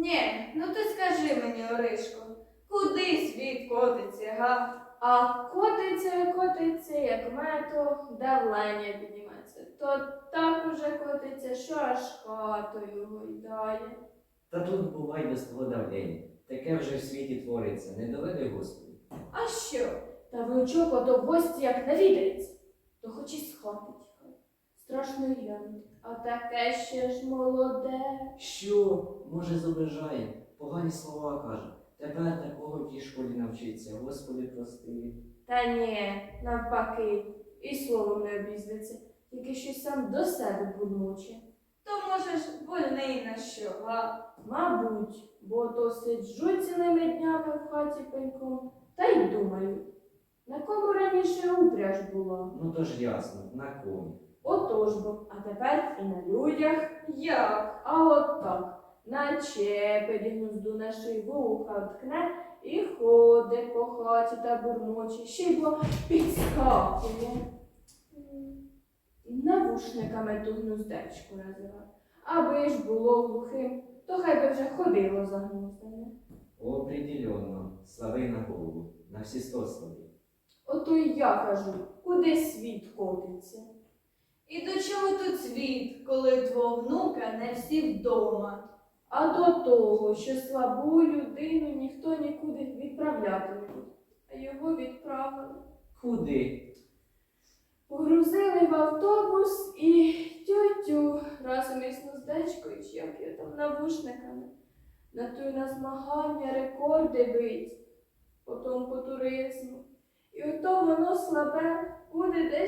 Ні, ну ти скажи мені, Оришко, куди світ котиться, га? А котиться, котиться, як мето, давлення підніметься. То так уже котиться, що аж хатою гойдає. Та тут бувай без того давлення. Таке вже в світі твориться, не доведи Господи. А що? Та внучок ото в гості як навідається, то хоч і тікає. Страшно глянути. А таке ще ж молоде. Що? Може, зображає, погані слова каже. Тепер такого в тій школі навчиться, Господи прости. Та ні, навпаки, і словом не обізветься, тільки щось сам до себе бурмоче. То можеш вольний на що, га? Мабуть, бо то сиджу цілими днями в хаті пеньком, та й думаю, на кому раніше упряж була. Ну то ж ясно, на кому. Отож бо, а тепер і на людях. Як? А от так, начепить гнузду на шиї вуха вткне і ходить по хаті та бурмоче, ще й бо підскакує. Навушниками ту гнуздечку називав. Аби ж було глухим, то хай би вже ходило загнуздане. Определенно, слави на голову, на всі сто слави. Ото й я кажу, куди світ котиться. І до чого тут світ, коли твого внука не всі вдома? А до того, що слабу людину ніхто нікуди відправляти не буде, а його відправили. Куди? Погрузили в автобус і тютю разом із гнуздечкою, чи як я там навушниками. На той на змагання рекорди бить, потім по туризму. І ото воно слабе буде десь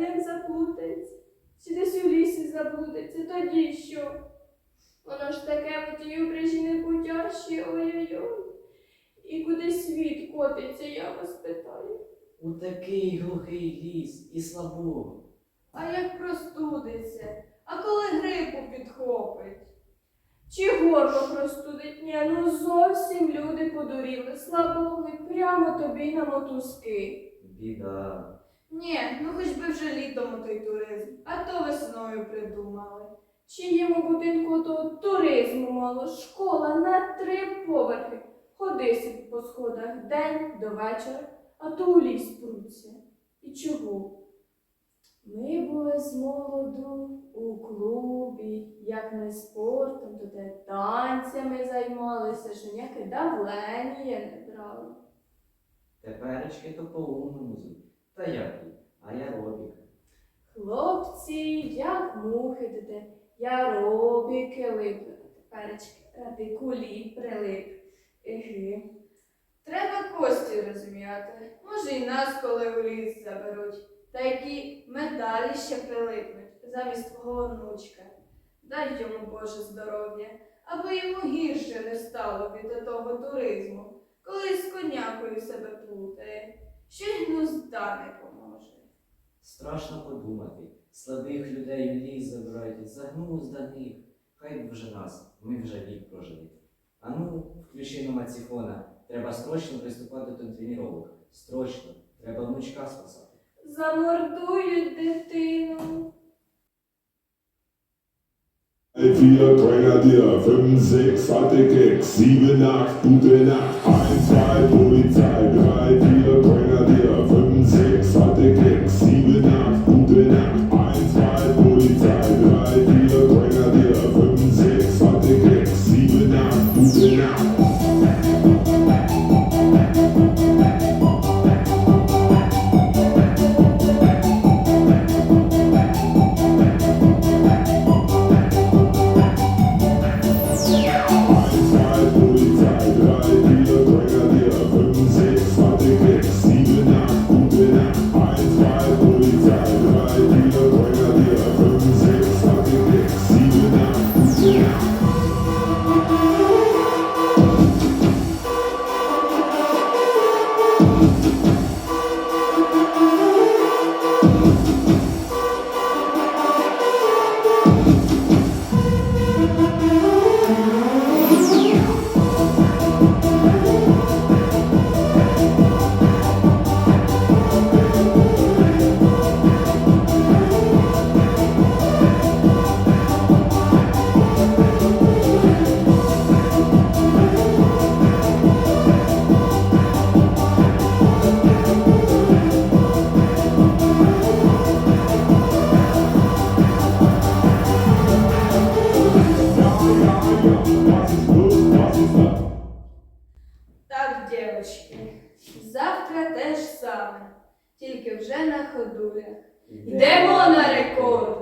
як заплутається, чи десь у лісі заблудиться, тоді що? Воно ж таке в тій обрежі не путяще, ой-ой-ой. І куди світ котиться, я вас питаю. У такий глухий ліс і слабого. А як простудиться? А коли грипу підхопить? Чи горло простудить? Ні, ну зовсім люди подуріли, слабогли, прямо тобі на мотузки. Біда. Ні, ну хоч би вже літом той туризм, а то весною придумали. Чиєму будинку то туризму мало, школа на три поверхи. Ходи собі по сходах день до вечора, а то у ліс пруться. І чого? Ми були з молоду у клубі, як не спортом, то те танцями займалися, що ніяке давлення не брали. Теперечки то по-умному. Та як? А я робіка. Хлопці, як мухи дете, я робіки липли, теперечки ради кулі прилип. Еги. Треба Костю розуміти. Може, і нас коли в ліс заберуть. Та які медалі ще прилипнуть замість твого онучка. Дай йому Боже здоров'я, аби йому гірше не стало від того туризму, коли з конякою себе плутає, що й гнузда не поможе. Страшно подумати. Слабих людей в ліс забирають, загнув з них. Хай б вже нас, ми вже вік прожили. А ну, включи на маціфона. Треба срочно приступати до тренувань. Срочно. Треба внучка спасати. Замордують дитину. Vier Grenadier, 5, 6, hatte Keks, 7, 8, gute Nacht, 1, 2, Polizei, 3, тільки вже на ходулях. Йдемо на рекорд!